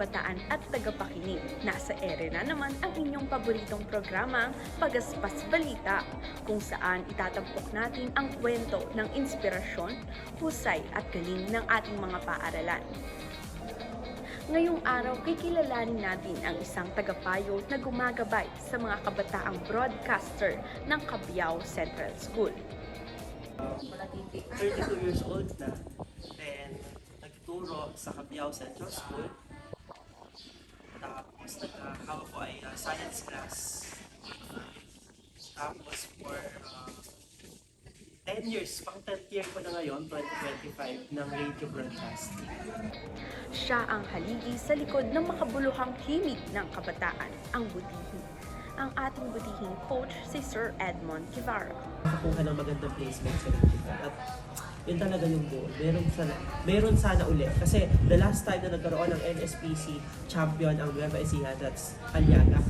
kabataan at tagapakinig. Nasa ere na naman ang inyong paboritong programang Pagaspas Balita, kung saan itatampok natin ang kwento ng inspirasyon, husay at galing ng ating mga paaralan. Ngayong araw, kikilalanin natin ang isang tagapayo na gumagabay sa mga kabataang broadcaster ng Cabiao Central School. 32 years old na. Then, nagtuturo sa Cabiao Central School. Tapos, nagkakawa ko ay uh, science class. Tapos, for uh, 10 years, pang 10th year ko na ngayon, 2025, ng radio broadcasting. Siya ang haligi sa likod ng makabuluhang himig ng kabataan, ang butihin. Ang ating butihing coach si Sir Edmond Kivara. Nakakuha ng magandang placement sa radio. At yun talaga yung goal. Meron sana, meron sana ulit. Kasi the last time na nagkaroon ng NSPC champion ang Nueva Ecija, that's Aliaga.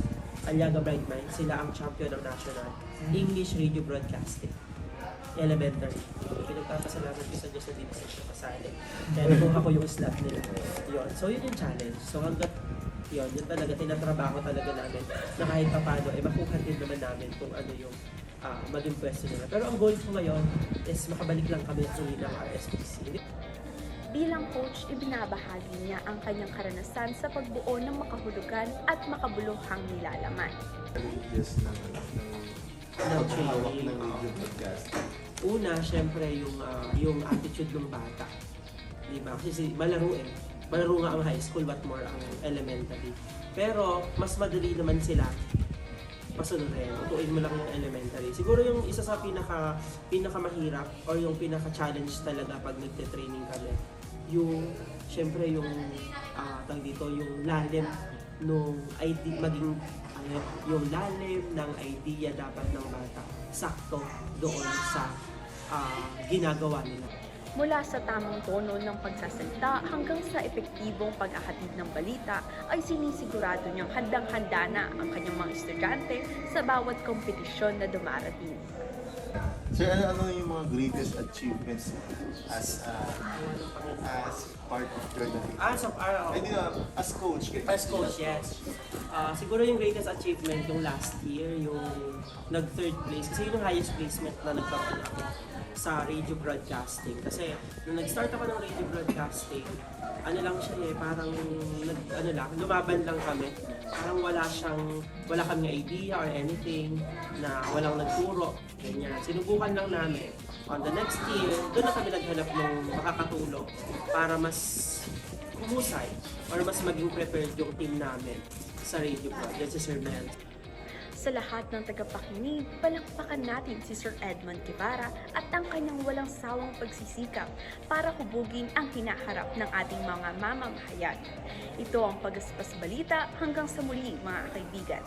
Aliaga Bright Mind, sila ang champion ng national English radio broadcasting elementary. Pinagpapasalamat ko sa Diyos na dito siya kasali. Kaya nakuha ko yung slot nila. Yun. So yun yung challenge. So hanggat yun, yun talaga, tinatrabaho talaga namin na kahit papano, eh makuha din naman namin kung ano yung ah, maging pwesto nila. Pero ang goal ko ngayon is makabalik lang kami uli ng RSPC. Bilang coach, ibinabahagi niya ang kanyang karanasan sa pagbuo ng makahulugan at makabuluhang nilalaman. challenges ng, ng, Ng radio broadcast. Una, syempre, yung, ah, yung attitude ng bata. Di ba? Kasi si, malaro eh. Malaro nga ang high school, what more ang elementary. Pero, mas madali naman sila pasunurin. Utuin mo lang yung elementary. Siguro yung isa sa pinaka pinakamahirap or yung pinaka-challenge talaga pag nagte-training kami, yung, syempre yung, ah tawag dito, yung lalim nung ID, maging, ano, yung lalim ng idea dapat ng bata sakto doon sa ah, ginagawa nila. Mula sa tamang tono ng pagsasalita hanggang sa epektibong pag-ahatid ng balita ay sinisigurado niyang handang-handa na ang kanyang mga estudyante sa bawat kompetisyon na dumarating. Sir, ano, ano yung mga greatest achievements as uh, as part of journalism? Ah, so, ah, Ay, di na, as coach. As coach, yes. Ah, siguro yung greatest achievement yung last year, yung nag-third place. Kasi yun yung highest placement na nagkaroon ako sa radio broadcasting. Kasi nung nag-start ako ng radio broadcasting, ano lang siya eh, parang nag, ano lang, lumaban lang kami. Parang wala siyang, wala kaming idea or anything na walang nagturo. Ganyan. Sinubukan lang namin. On the next year, doon na kami naghanap ng makakatulong para mas humusay or mas maging prepared yung team namin sa radio project si Sir Mel. Sa lahat ng tagapakinig, palakpakan natin si Sir Edmond Kivara at ang kanyang walang sawang pagsisikap para hubugin ang hinaharap ng ating mga mamamahayan. Ito ang Pagaspas Balita hanggang sa muli mga kaibigan.